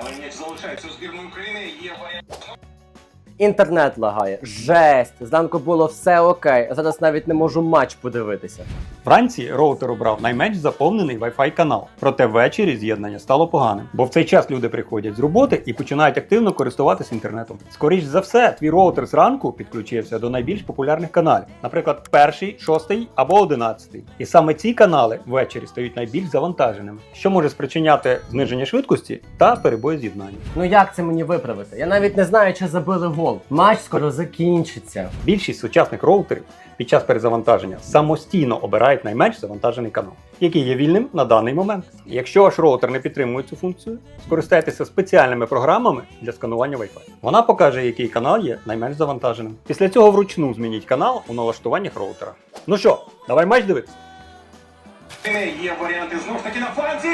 Але м'яч залишається у збірної України. Є. Інтернет лагає. Жесть. Зранку було все окей, а зараз навіть не можу матч подивитися. Вранці роутер обрав найменш заповнений Wi-Fi канал. Проте ввечері з'єднання стало поганим, бо в цей час люди приходять з роботи і починають активно користуватися інтернетом. Скоріш за все, твій роутер зранку підключився до найбільш популярних каналів, наприклад, перший, шостий або одинадцятий. І саме ці канали ввечері стають найбільш завантаженими, що може спричиняти зниження швидкості та перебої з'єднання. Ну як це мені виправити? Я навіть не знаю, чи забили гол. Матч скоро закінчиться. Більшість сучасних роутерів під час перезавантаження самостійно обирають найменш завантажений канал, який є вільним на даний момент. Якщо ваш роутер не підтримує цю функцію, скористайтеся спеціальними програмами для сканування Wi-Fi. Вона покаже, який канал є найменш завантаженим. Після цього вручну змініть канал у налаштуваннях роутера. Ну що, давай матч дивитися. Є варіанти знов таки на фланзі.